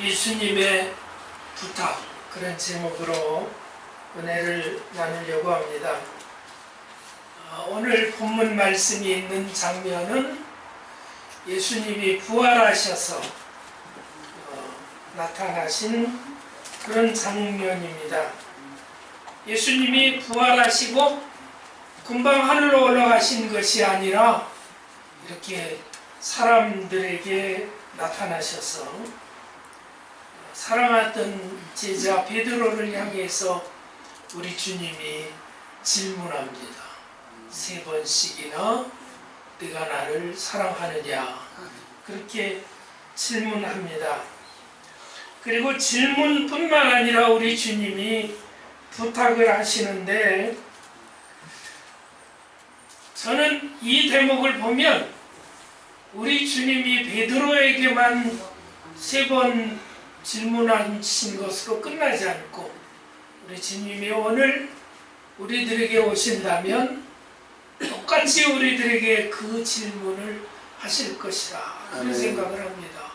예수님의 부탁 그런 제목으로 은혜를 나누려고 합니다. 아, 오늘 본문 말씀이 있는 장면은 예수님이 부활하셔서 어, 나타나신 그런 장면입니다. 예수님이 부활하시고 금방 하늘로 올라가신 것이 아니라 이렇게 사람들에게 나타나셔서 사랑하던 제자 베드로를 향해서 우리 주님이 질문합니다. 세 번씩이나 네가 나를 사랑하느냐 그렇게 질문합니다. 그리고 질문뿐만 아니라 우리 주님이 부탁을 하시는데 저는 이 대목을 보면 우리 주님이 베드로에게만 세번 질문하신 것으로 끝나지 않고 우리 주님이 오늘 우리들에게 오신다면 똑같이 우리들에게 그 질문을 하실 것이라 그런 아멘. 생각을 합니다.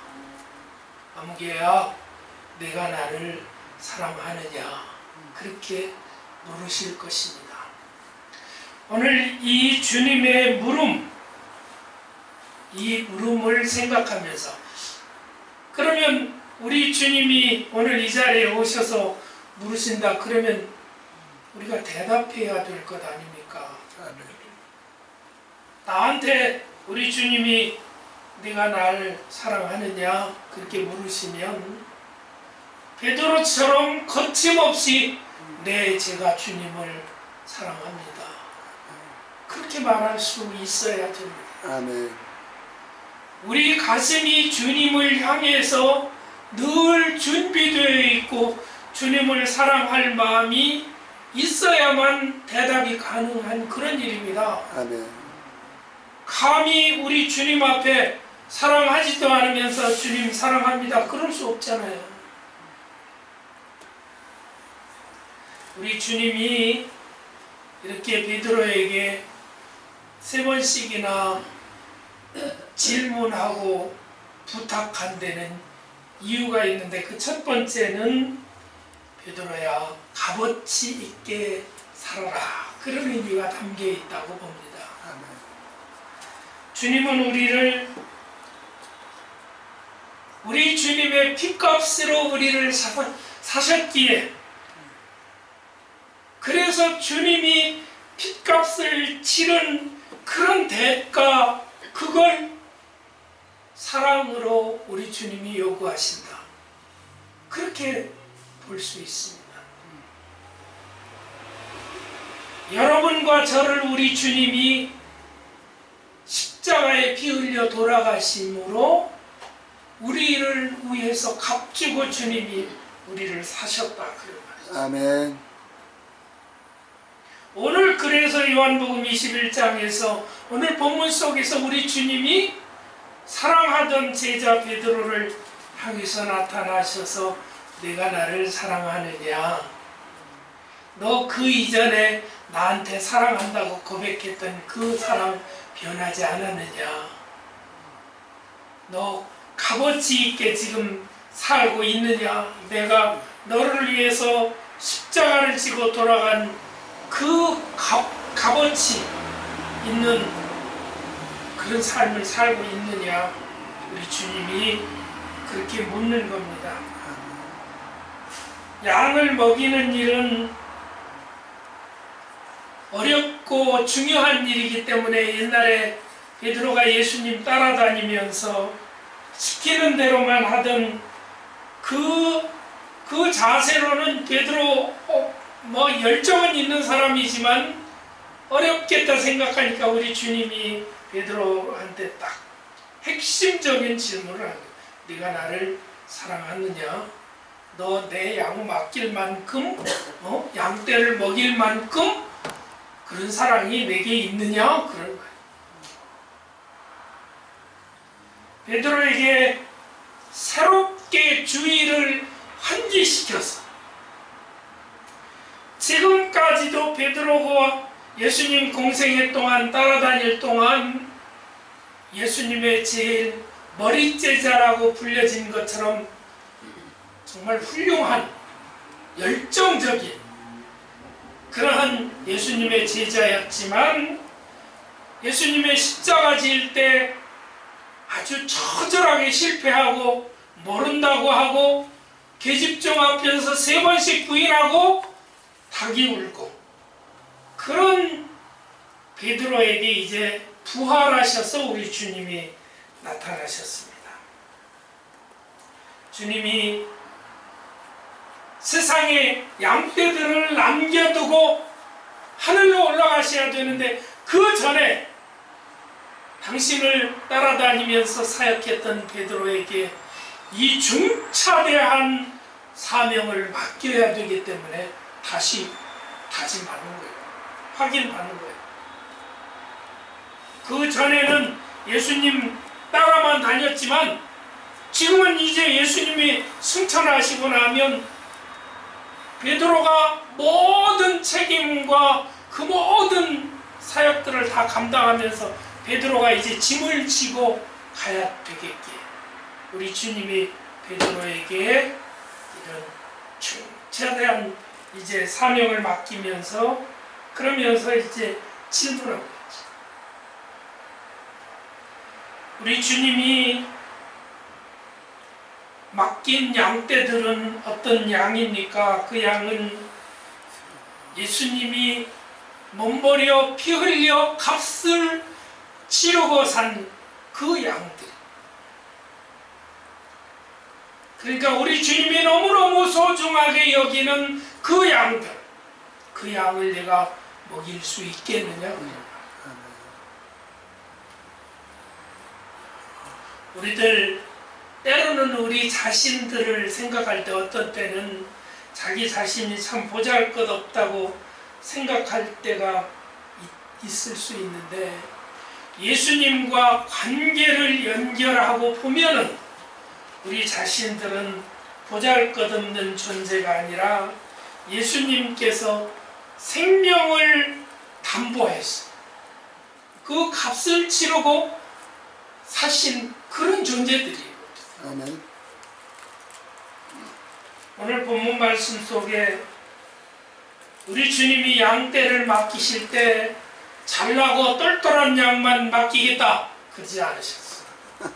아무개야 내가 나를 사랑하느냐 그렇게 물으실 것입니다. 오늘 이 주님의 물음 이 물음을 생각하면서 그러면 우리 주님이 오늘 이 자리에 오셔서 물으신다 그러면 우리가 대답해야 될 것 아닙니까? 나한테 우리 주님이 네가 날 사랑하느냐 그렇게 물으시면 베드로처럼 거침없이 네 제가 주님을 사랑합니다. 그렇게 말할 수 있어야 됩니다. 아멘. 우리 가슴이 주님을 향해서 늘 준비되어 있고 주님을 사랑할 마음이 있어야만 대답이 가능한 그런 일입니다. 아멘. 감히 우리 주님 앞에 사랑하지도 않으면서 주님 사랑합니다. 그럴 수 없잖아요. 우리 주님이 이렇게 베드로에게 세 번씩이나 질문하고 부탁한 데는 이유가 있는데 그 첫 번째는 베드로야 값어치 있게 살아라 그런 의미가 담겨 있다고 봅니다. 주님은 우리를 우리 주님의 피값으로 우리를 사- 사셨기에 그래서 주님이 피값을 치른 그런 대가 그걸 사랑으로 우리 주님이 요구하신다. 그렇게 볼 수 있습니다. 여러분과 저를 우리 주님이 십자가에 피 흘려 돌아가심으로 우리를 위해서 값주고 주님이 우리를 사셨다. 아멘. 오늘 그래서 요한복음 21장에서 오늘 본문 속에서 우리 주님이 사랑하던 제자 베드로를 향해서 나타나셔서 내가 나를 사랑하느냐? 너 그 이전에 나한테 사랑한다고 고백했던 그 사랑 변하지 않았느냐? 너 값어치 있게 지금 살고 있느냐? 내가 너를 위해서 십자가를 지고 돌아간 그 값, 값어치 있는 그런 삶을 살고 있느냐 우리 주님이 그렇게 묻는 겁니다. 양을 먹이는 일은 어렵고 중요한 일이기 때문에 옛날에 베드로가 예수님 따라다니면서 시키는 대로만 하던 그, 그 자세로는 베드로 어, 뭐 열정은 있는 사람이지만 어렵겠다 생각하니까 우리 주님이 베드로한테 딱 핵심적인 질문을 거예요. 네가 나를 사랑하느냐? 너 내 양 맡길 만큼 어? 양떼를 먹일 만큼 그런 사랑이 내게 있느냐? 그런 거예요. 베드로에게 새롭게 주의를 환기시켜서 지금까지도 베드로가 예수님 공생애 동안 따라다닐 동안 예수님의 제일 머리 제자라고 불려진 것처럼 정말 훌륭한 열정적인 그러한 예수님의 제자였지만 예수님의 십자가 지을 때 아주 처절하게 실패하고 모른다고 하고 계집종 앞에서 세 번씩 부인하고 닭이 울고 그런 베드로에게 이제 부활하셔서 우리 주님이 나타나셨습니다. 주님이 세상에 양떼들을 남겨두고 하늘로 올라가셔야 되는데 그 전에 당신을 따라다니면서 사역했던 베드로에게 이 중차대한 사명을 맡겨야 되기 때문에 다시 다짐하는 거예요. 확인하는 거예요. 그 전에는 예수님 따라만 다녔지만 지금은 이제 예수님이 승천하시고 나면 베드로가 모든 책임과 그 모든 사역들을 다 감당하면서 베드로가 이제 짐을 지고 가야 되겠기에 우리 주님이 베드로에게 이런 최대한 이제 사명을 맡기면서 그러면서 이제 진도라고 했죠. 우리 주님이 맡긴 양떼들은 어떤 양입니까? 그 양은 예수님이 몸버려 피 흘려 값을 치르고 산 그 양들. 그러니까 우리 주님이 너무너무 소중하게 여기는 그 양들. 그 양을 내가 먹일 수 있겠느냐? 우리들 때로는 우리 자신들을 생각할 때 어떤 때는 자기 자신이 참 보잘 것 없다고 생각할 때가 있, 을 수 있는데 예수님과 관계를 연결하고 보면은 우리 자신들은 보잘 것 없는 존재가 아니라 예수님께서 생명을 담보해서 그 값을 치르고 사신 그런 존재들이에요. 아멘. 오늘 본문 말씀 속에 우리 주님이 양떼를 맡기실 때 잘나고 똘똘한 양만 맡기겠다 그러지 않으셨어.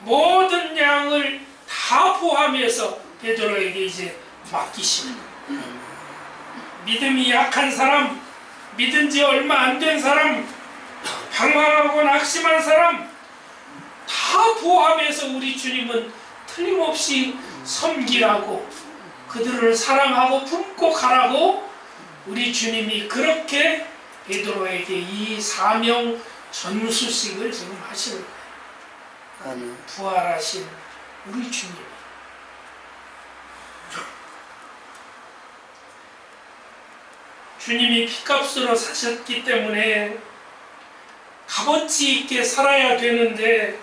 모든 양을 다 포함해서 베드로에게 이제 맡기시는 거예요. 믿음이 약한 사람, 믿은 지 얼마 안 된 사람, 방황하고 낙심한 사람 다 포함해서 우리 주님은 틀림없이 섬기라고 그들을 사랑하고 품고 가라고 우리 주님이 그렇게 베드로에게 이 사명 전수식을 지금 하시는 거예요. 부활하신 우리 주님. 주님이 피값으로 사셨기 때문에 값어치 있게 살아야 되는데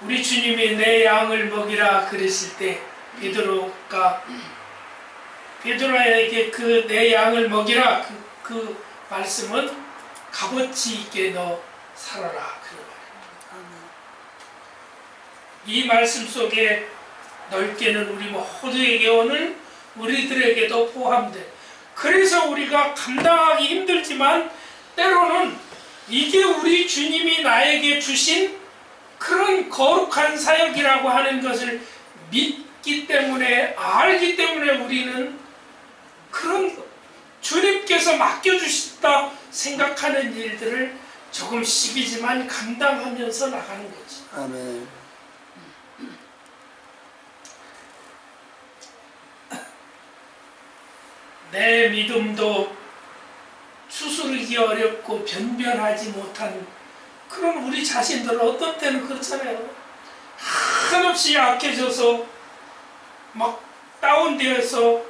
우리 주님이 내 양을 먹이라 그랬을 때 베드로가 베드로에게 그 내 양을 먹이라 그, 그 말씀은 값어치 있게 너 살아라. 이 말씀 속에 넓게는 우리 모두에게 오늘 우리들에게도 포함돼. 그래서 우리가 감당하기 힘들지만 때로는 이게 우리 주님이 나에게 주신 그런 거룩한 사역이라고 하는 것을 믿기 때문에 알기 때문에 우리는 그런 주님께서 맡겨주셨다 생각하는 일들을 조금씩이지만 감당하면서 나가는 거지. 아멘. 내 믿음도 추스르기 어렵고 변변하지 못한 그런 우리 자신들 어떤 때는 그렇잖아요. 한없이 약해져서 막 다운되어서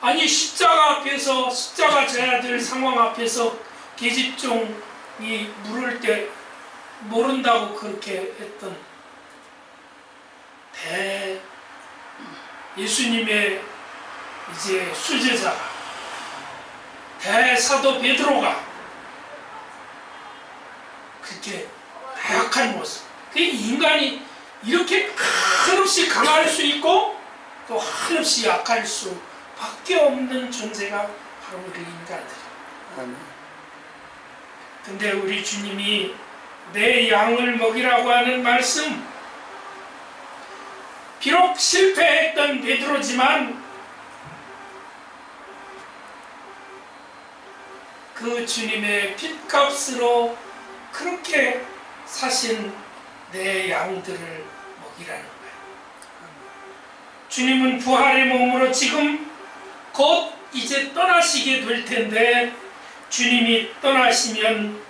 아니 십자가 앞에서 십자가 져야 될 상황 앞에서 계집종이 물을 때 모른다고 그렇게 했던 대 예수님의 이제 수제자가 대사도 베드로가 그렇게 다약한 모습. 그 인간이 이렇게 한없이 강할 수 있고 또 한없이 약할 수 밖에 없는 존재가 바로 우리 인간들. 아멘. 근데 우리 주님이 내 양을 먹이라고 하는 말씀 비록 실패했던 베드로지만 그 주님의 핏값으로 그렇게 사신 내 양들을 먹이라는 거예요. 주님은 부활의 몸으로 지금 곧 이제 떠나시게 될 텐데 주님이 떠나시면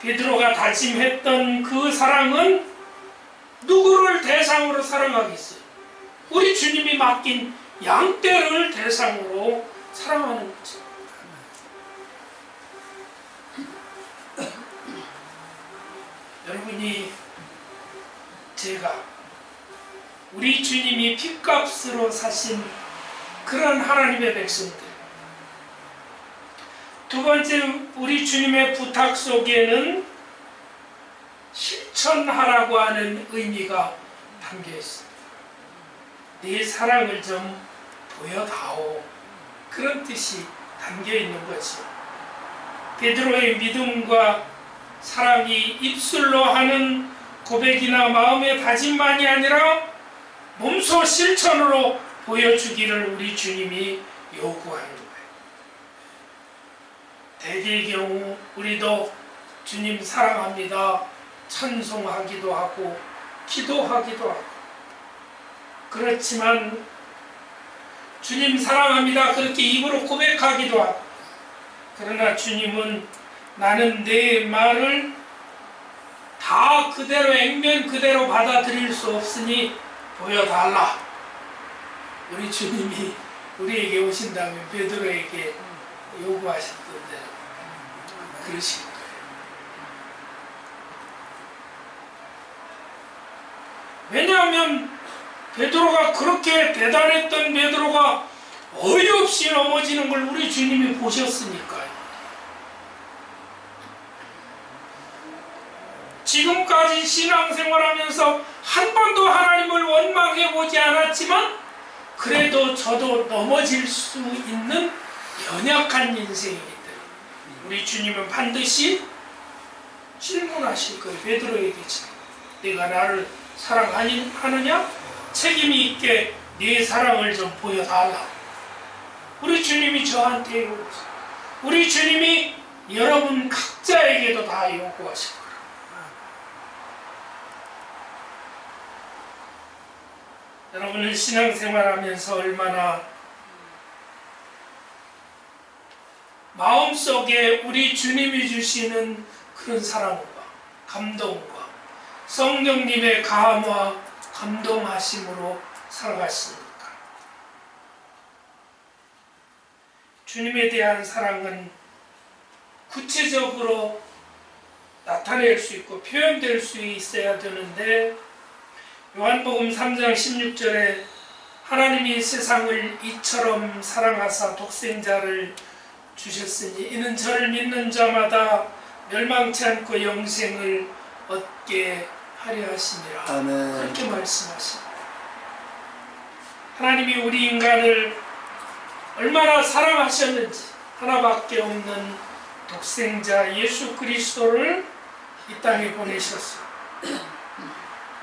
베드로가 다짐했던 그 사랑은 누구를 대상으로 사랑하겠어요? 우리 주님이 맡긴 양떼를 대상으로 사랑하는 거죠. 여러분이 제가 우리 주님이 핏값으로 사신 그런 하나님의 백성들 두 번째 우리 주님의 부탁 속에는 실천하라고 하는 의미가 담겨 있습니다. 네 사랑을 좀 보여다오 그런 뜻이 담겨 있는 거죠. 베드로의 믿음과 사랑이 입술로 하는 고백이나 마음의 다짐만이 아니라 몸소 실천으로 보여주기를 우리 주님이 요구하는 거예요. 대개의 경우 우리도 주님 사랑합니다. 찬송하기도 하고 기도하기도 하고 그렇지만 주님 사랑합니다. 그렇게 입으로 고백하기도 하고 그러나 주님은 나는 내 말을 다 그대로 액면 그대로 받아들일 수 없으니 보여달라. 우리 주님이 우리에게 오신다면 베드로에게 요구하셨던데 그러신 거예요. 왜냐하면 베드로가 그렇게 대단했던 베드로가 어이없이 넘어지는 걸 우리 주님이 보셨으니까요. 지금까지 신앙생활하면서 한 번도 하나님을 원망해 보지 않았지만 그래도 저도 넘어질 수 있는 연약한 때문에 우리 주님은 반드시 질문하실 거예요. 베드로에게 내가 나를 사랑하느냐? 책임이 있게 네 사랑을 좀 보여달라. 우리 주님이 저한테 요구하세요. 우리 주님이 여러분 각자에게도 다 거예요. 여러분은 신앙생활하면서 얼마나 마음속에 우리 주님이 주시는 그런 사랑과 감동과 성령님의 감화 감동하심으로 살아가십니까? 주님에 대한 사랑은 구체적으로 나타낼 수 있고 표현될 수 있어야 되는데 요한복음 3장 16절에 하나님이 세상을 이처럼 사랑하사 독생자를 주셨으니 이는 저를 믿는 자마다 멸망치 않고 영생을 얻게 하려 하심이라 아멘. 그렇게 말씀하십니다. 하나님이 우리 인간을 얼마나 사랑하셨는지 하나밖에 없는 독생자 예수 그리스도를 이 땅에 보내셨어요.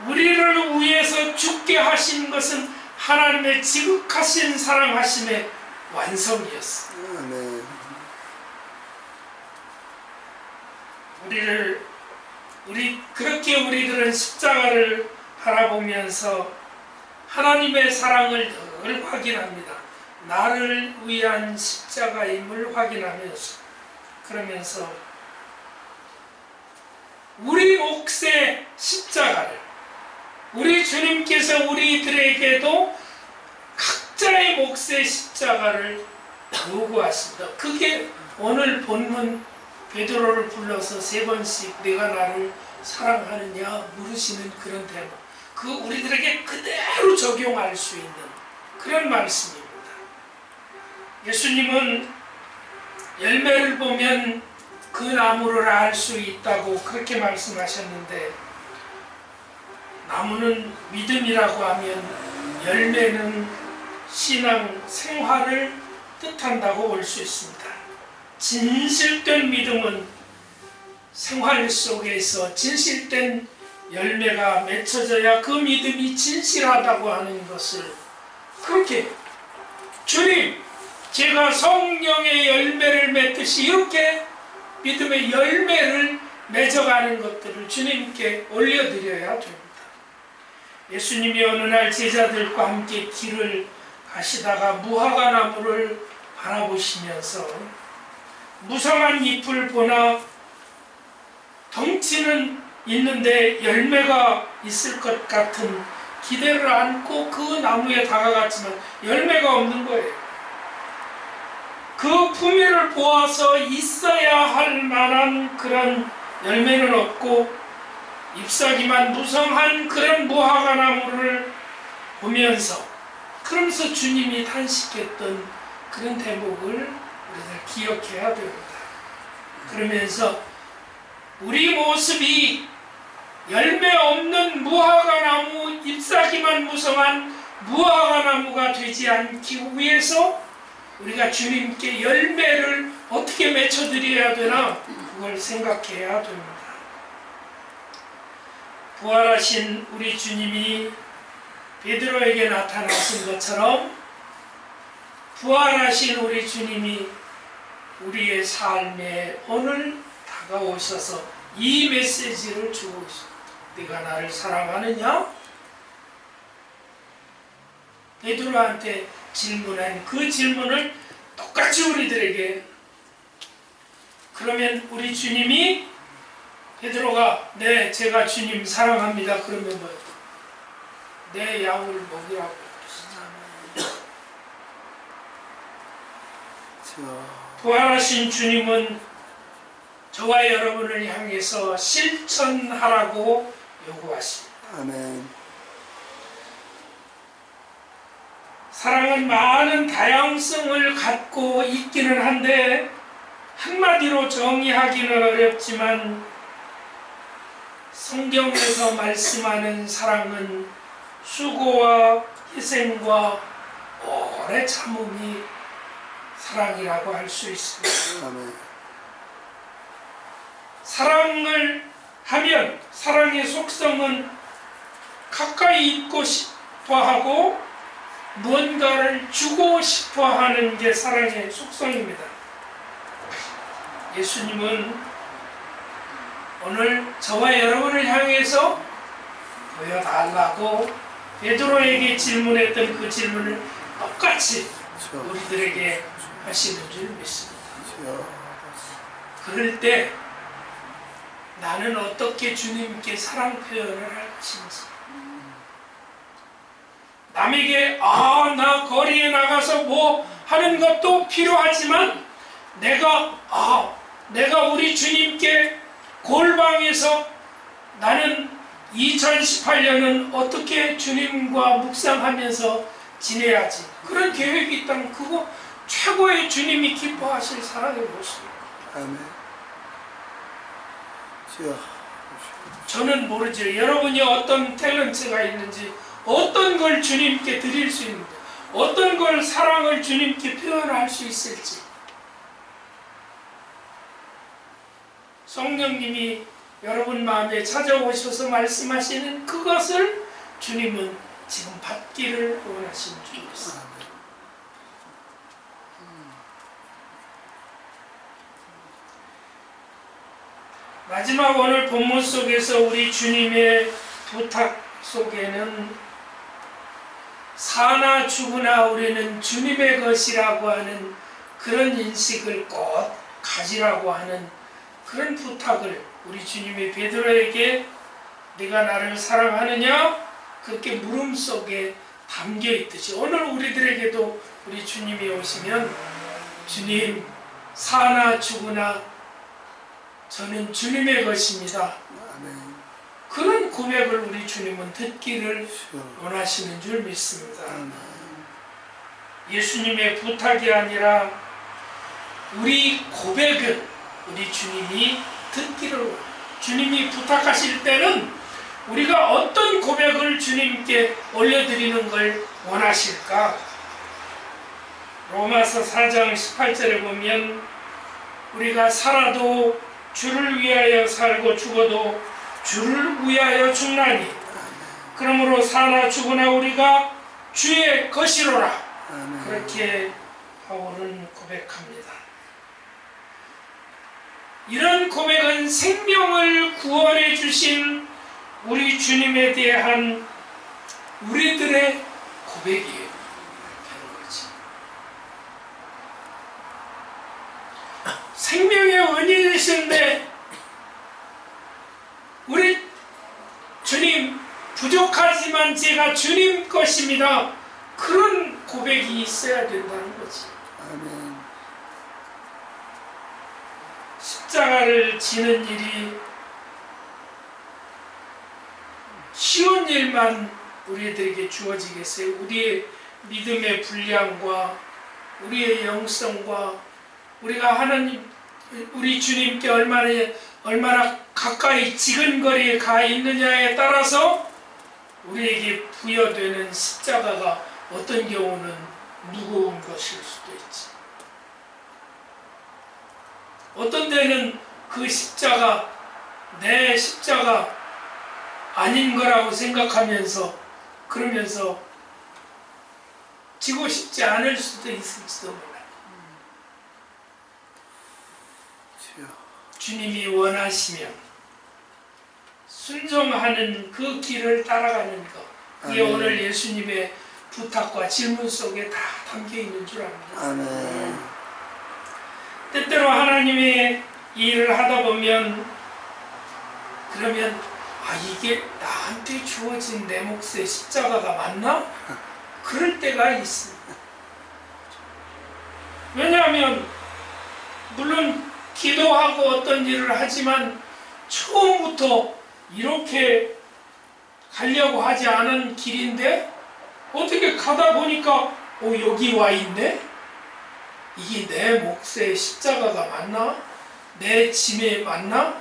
우리를 위해서 죽게 하신 것은 하나님의 지극하신 사랑하심의 완성이었어요. 아멘. 우리를 우리 그렇게 우리들은 십자가를 바라보면서 하나님의 사랑을 늘 확인합니다. 나를 위한 십자가임을 확인하면서 그러면서 우리 몫의 십자가를 우리 주님께서 우리들에게도 각자의 몫의 십자가를 요구하십니다. 그게 오늘 본문 베드로를 불러서 세 번씩 내가 나를 사랑하느냐 물으시는 그런 대목. 그 우리들에게 그대로 적용할 수 있는 그런 말씀입니다. 예수님은 열매를 보면 그 나무를 알 수 있다고 그렇게 말씀하셨는데 나무는 믿음이라고 하면 열매는 신앙 생활을 뜻한다고 볼 수 있습니다. 진실된 믿음은 생활 속에서 진실된 열매가 맺혀져야 그 믿음이 진실하다고 하는 것을 그렇게 주님 제가 성령의 열매를 맺듯이 이렇게 믿음의 열매를 맺어가는 것들을 주님께 올려드려야 됩니다. 예수님이 어느 날 제자들과 함께 길을 가시다가 무화과 나무를 바라보시면서 무성한 잎을 보나 덩치는 있는데 열매가 있을 것 같은 기대를 안고 그 나무에 다가갔지만 열매가 없는 거예요. 그 품위를 보아서 있어야 할 만한 그런 열매는 없고 잎사귀만 무성한 그런 무화과 나무를 보면서 그러면서 주님이 탄식했던 그런 대목을 기억해야 됩니다. 그러면서 우리 모습이 열매 없는 무화과 나무 잎사귀만 무성한 무화과 나무가 되지 않기 위해서 우리가 주님께 열매를 어떻게 맺혀드려야 되나 그걸 생각해야 됩니다. 부활하신 우리 주님이 베드로에게 나타나신 것처럼 부활하신 우리 주님이 우리의 삶에 오늘 다가오셔서 이 메시지를 주고 있습니다. 네가 나를 사랑하느냐? 베드로한테 질문한 그 질문을 똑같이 우리들에게 그러면 우리 주님이 베드로가 네 제가 주님 사랑합니다 그러면 뭐예요? 내 양을 먹이라고 부활하신 주님은 저와 여러분을 향해서 실천하라고 요구하십니다. 아멘. 사랑은 많은 다양성을 갖고 있기는 한데 한마디로 정의하기는 어렵지만 성경에서 말씀하는 사랑은 수고와 희생과 오래 참음이 사랑이라고 할 수 있습니다. 아멘. 사랑을 하면 사랑의 속성은 가까이 있고 싶어 하고 무언가를 주고 싶어 하는 게 사랑의 속성입니다. 예수님은 오늘 저와 여러분을 향해서 보여달라고 베드로에게 질문했던 그 질문을 똑같이 주여, 우리들에게 하시는 줄 믿습니다. 그럴 때 나는 어떻게 주님께 사랑 표현을 할 것인지. 남에게 아 나 거리에 나가서 뭐 하는 것도 필요하지만 내가 아 내가 우리 주님께 골방에서 나는 2018년은 어떻게 주님과 묵상하면서 지내야지. 그런 계획이 있다면 그거 최고의 주님이 기뻐하실 사랑의 모습입니다. 아멘. 주여, 저는 모르죠. 여러분이 어떤 탤런트가 있는지, 어떤 걸 주님께 드릴 수 있는지, 어떤 걸 사랑을 주님께 표현할 수 있을지. 성령님이 여러분 마음에 찾아오셔서 말씀하시는 그것을 주님은 지금 받기를 원하시는 줄 믿습니다. 마지막 오늘 본문 속에서 우리 주님의 부탁 속에는 사나 죽으나 우리는 주님의 것이라고 하는 그런 인식을 꼭 가지라고 하는 그런 부탁을 우리 주님이 베드로에게 네가 나를 사랑하느냐? 그렇게 물음 속에 담겨 있듯이 오늘 우리들에게도 우리 주님이 오시면 주님 사나 죽으나 저는 주님의 것입니다. 아멘. 그런 고백을 우리 주님은 듣기를 주여, 원하시는 줄 믿습니다. 아멘. 예수님의 부탁이 아니라 우리 고백을 우리 주님이 듣기를. 주님이 부탁하실 때는 우리가 어떤 고백을 주님께 올려드리는 걸 원하실까? 로마서 4장 18절에 보면 우리가 살아도 주를 위하여 살고 죽어도 주를 위하여 죽나니 그러므로 사나 죽으나 우리가 주의 것이로라 아멘. 그렇게 바울은 고백합니다. 이런 고백은 생명을 구원해 주신 우리 주님에 대한 우리들의 고백이에요. 그런 거지. 생명의 원인이신데 우리 주님 부족하지만 제가 주님 것입니다. 그런 고백이 있어야 된다는 거지. 아멘. 십자가를 지는 일이 쉬운 일만 우리들에게 주어지겠어요. 우리의 믿음의 분량과 우리의 영성과 우리가 하나님 우리 주님께 얼마나 얼마나 가까이 지근거리에 가 있느냐에 따라서 우리에게 부여되는 십자가가 어떤 경우는 무거운 것일 수도 있지. 어떤 데는 그 십자가 내 십자가 아닌 거라고 생각하면서 그러면서 지고 싶지 않을 수도 있을지도. 주여. 주님이 원하시면 순종하는 그 길을 따라가는 것. 이게 아멘. 오늘 예수님의 부탁과 질문 속에 다 담겨 있는 줄 압니다. 아멘. 때때로 하나님의 일을 하다 보면 그러면 아 이게 나한테 주어진 내 몫의 십자가가 맞나? 그럴 때가 있습니다. 왜냐하면 물론 기도하고 어떤 일을 하지만 처음부터 이렇게 가려고 하지 않은 길인데 어떻게 가다 보니까 어 여기 와 있네? 이게 내 몫의 십자가가 맞나? 내 짐에 맞나?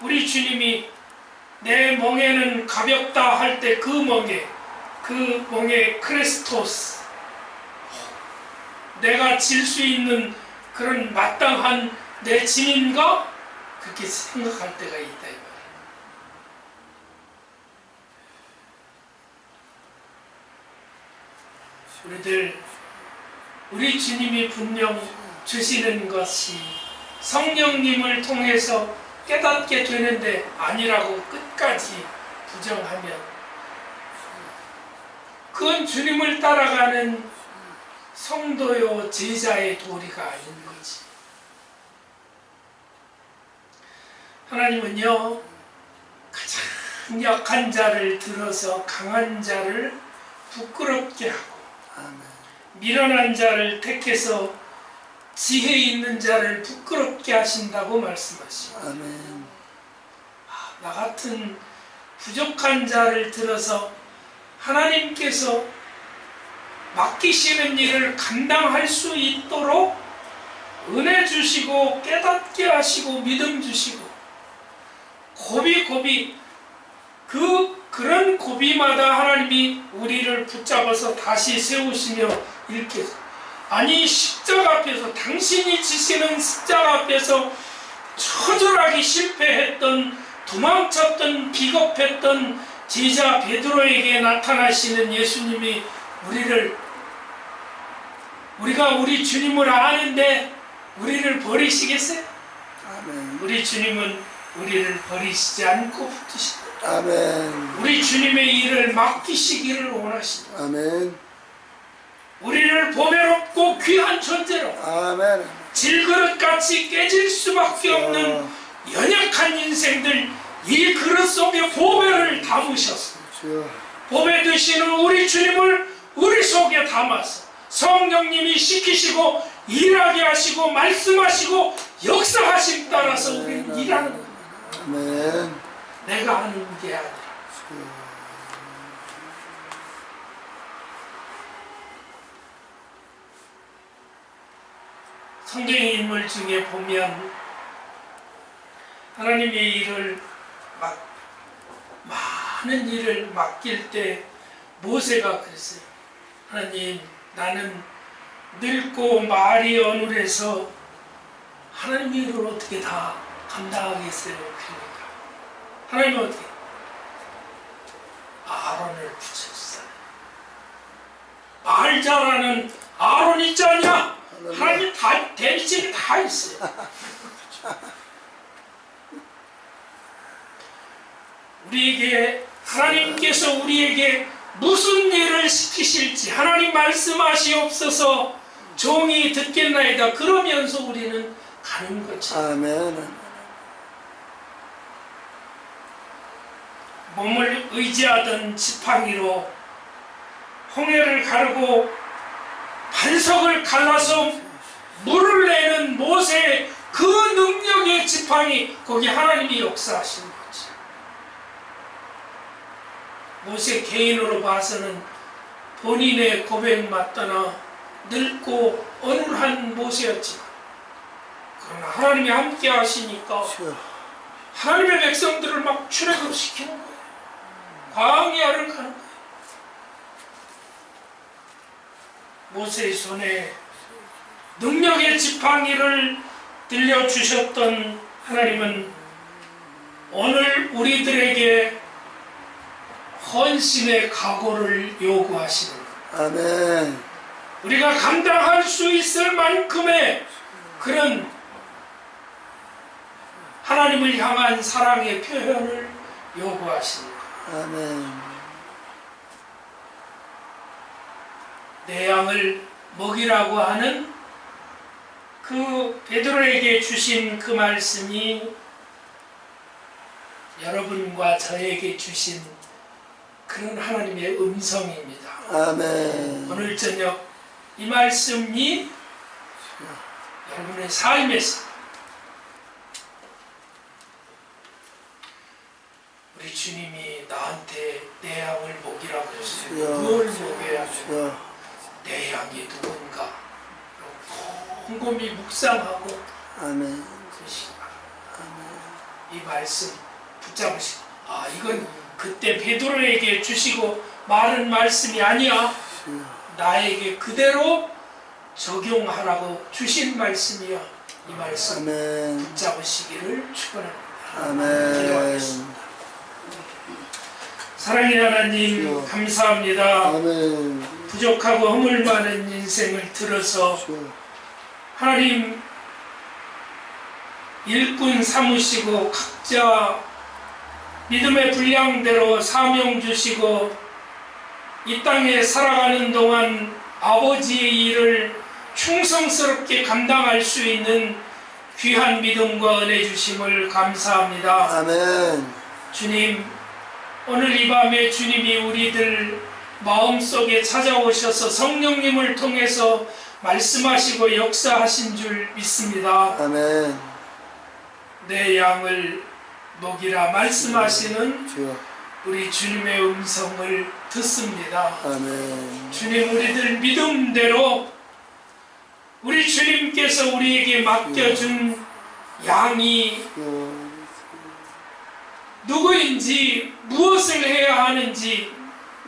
우리 주님이 내 멍에는 가볍다 할 때 그 멍에 그 멍에 크리스토스 내가 질 수 있는 그런 마땅한 내 짐인가? 그렇게 생각할 때가 있다. 우리들 우리 주님이 분명 주시는 것이 성령님을 통해서 깨닫게 되는데 아니라고 끝까지 부정하면 그건 주님을 따라가는 성도요 제자의 도리가 아닌 거지. 하나님은요 가장 약한 자를 들어서 강한 자를 부끄럽게 하고. 미련한 자를 택해서 지혜 있는 자를 부끄럽게 하신다고 말씀하시고 아멘. 나 같은 부족한 자를 들어서 하나님께서 맡기시는 일을 감당할 수 있도록 은혜 주시고 깨닫게 하시고 믿음 주시고 고비 고비 그 그런 고비마다 하나님이 우리를 붙잡아서 다시 세우시며 이렇게 아니 십자가 앞에서 당신이 지시는 십자가 앞에서 처절하게 실패했던 도망쳤던 비겁했던 제자 베드로에게 나타나시는 예수님이 우리를 우리가 우리 주님을 아는데 우리를 버리시겠어요? 아멘. 우리 주님은 우리를 버리시지 않고 붙으시다. 아멘. 우리 주님의 일을 맡기시기를 원하신다. 아멘. 우리를 보배롭고 귀한 존재로 아멘. 질그릇같이 깨질 수밖에 없는 연약한 인생들 이 그릇 속에 보배를 담으셨어. 주여. 보배 되시는 우리 주님을 우리 속에 담아서 성령님이 시키시고 일하게 하시고 말씀하시고 역사하심 따라서 우리는 일하는 거야. 아멘. 내가 하는 게 아니라. 성경의 인물 중에 보면 하나님의 일을 막 하는 일을 맡길 때 모세가 그랬어요. 하나님 나는 늙고 말이 어눌해서 하나님 일을 어떻게 다 감당하겠어요? 그러니까 하나님은 어떻게 아론을 붙였어요. 말 잘하는 아론 있지 않냐? 하나님 다 대리집이 다 있어요. 우리에게 하나님께서 우리에게 무슨 일을 시키실지 하나님 말씀하시옵소서 종이 듣겠나이다. 그러면서 우리는 가는 거죠. 아멘. 몸을 의지하던 지팡이로 홍해를 가르고 반석을 갈라서 물을 내는 모세의 그 능력의 지팡이 거기 하나님이 역사하신 거지. 모세 개인으로 봐서는 본인의 고백 맞다나 늙고 어눌한 모세였지만 그러나 하나님이 함께 하시니까. 하나님의 백성들을 막 출애굽시키는 거예요. 광야를 가는 거예요. 모세의 손에 능력의 지팡이를 들려주셨던 하나님은 오늘 우리들에게 헌신의 각오를 요구하시는. 아멘. 우리가 감당할 수 있을 만큼의 그런 하나님을 향한 사랑의 표현을 요구하시는 거예요. 아멘. 내 양을 먹이라고 하는 그 베드로에게 주신 그 말씀이 여러분과 저에게 주신 그런 하나님의 음성입니다. 아멘. 오늘 저녁 이 말씀이 여러분의 삶에서 우리 주님이 나한테 내 양을 먹이라고 했어요. 무엇을 먹여야 돼? 주여. 내 양이 누군가 곰곰이 묵상하고 아멘. 그러시기 이 말씀 붙잡으시고 아 이건 그때 베드로에게 주시고 말은 말씀이 아니야. 나에게 그대로 적용하라고 주신 말씀이야 이 말씀 아멘. 붙잡으시기를 축원합니다 아멘. 기도하겠습니다. 사랑의 하나님. 감사합니다 아멘. 부족하고 허물 많은 인생을 들어서. 하나님 일꾼 삼으시고 각자 믿음의 분량대로 사명 주시고 이 땅에 살아가는 동안 아버지의 일을 충성스럽게 감당할 수 있는 귀한 믿음과 은혜 주심을 감사합니다. 아멘. 주님, 오늘 이 밤에 주님이 우리들 마음속에 찾아오셔서 성령님을 통해서 말씀하시고 역사하신 줄 믿습니다. 아멘. 내 양을 먹이라 말씀하시는. 우리 주님의 음성을 듣습니다. 아멘. 주님, 우리들 믿음대로 우리 주님께서 우리에게 맡겨준 양이 주여. 누구인지 무엇을 해야 하는지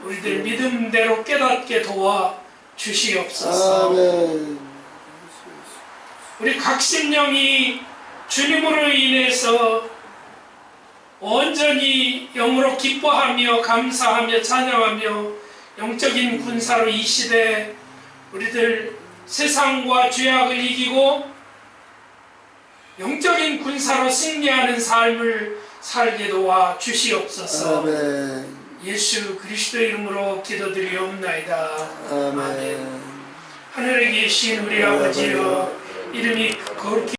우리들 믿음대로 깨닫게 도와 주시옵소서. 아멘. 우리 각 심령이 주님으로 인해서 온전히 영으로 기뻐하며 감사하며 찬양하며 영적인 군사로 이 시대 우리들 세상과 죄악을 이기고 영적인 군사로 승리하는 삶을 살게 도와 주시옵소서. 아멘. 예수 그리스도 이름으로 기도드리옵나이다. 아멘. 하늘에 계신 우리 아버지여 이름이 거룩히